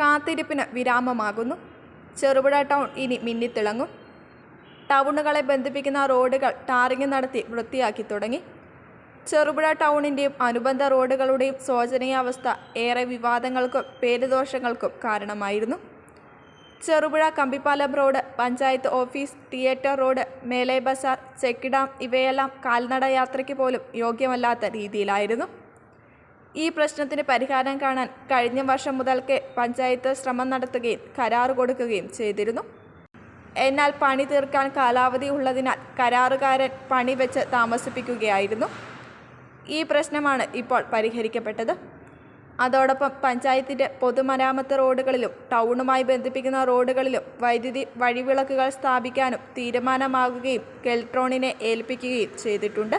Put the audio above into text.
കാത്തിരിപ്പിന് വിരാമമാകുന്നു. ചെറുപുഴ ടൗൺ ഇനി മിന്നിത്തിളങ്ങും. ടൗണുകളെ ബന്ധിപ്പിക്കുന്ന റോഡുകൾ ടാറിങ് നടത്തി വൃത്തിയാക്കി തുടങ്ങി. ചെറുപുഴ ടൗണിന്റെയും അനുബന്ധ റോഡുകളുടെയും ശോചനീയാവസ്ഥ ഏറെ വിവാദങ്ങൾക്കും പേരുദോഷങ്ങൾക്കും കാരണമായിരുന്നു. Cherupuzha Kambippalam road panchayat office theatre road മേലെ ബസാർ ചെക്ക് ഡാം ഇവയെല്ലാം കാൽനട യാത്രയ്ക്ക് പോലും യോഗ്യമല്ലാത്ത രീതിയിലായിരുന്നു. ഈ പ്രശ്നത്തിന് പരിഹാരം കാണാൻ കഴിഞ്ഞ വർഷം മുതൽക്കേ പഞ്ചായത്ത് ശ്രമം നടത്തുകയും കരാറ് കൊടുക്കുകയും ചെയ്തിരുന്നു. എന്നാൽ പണി തീർക്കാൻ കാലാവധി ഉള്ളതിനാൽ കരാറുകാരൻ പണി വെച്ച് താമസിപ്പിക്കുകയായിരുന്നു. ഈ പ്രശ്നമാണ് ഇപ്പോൾ പരിഹരിക്കപ്പെട്ടത്. അതോടൊപ്പം പഞ്ചായത്തിന്റെ പൊതുമരാമത്ത് റോഡുകളിലും ടൗണുമായി ബന്ധിപ്പിക്കുന്ന റോഡുകളിലും വൈദ്യുതി വഴിവിളക്കുകൾ സ്ഥാപിക്കാനും തീരുമാനമാകുകയും കെൽട്രോണിനെ ഏൽപ്പിക്കുകയും ചെയ്തിട്ടുണ്ട്.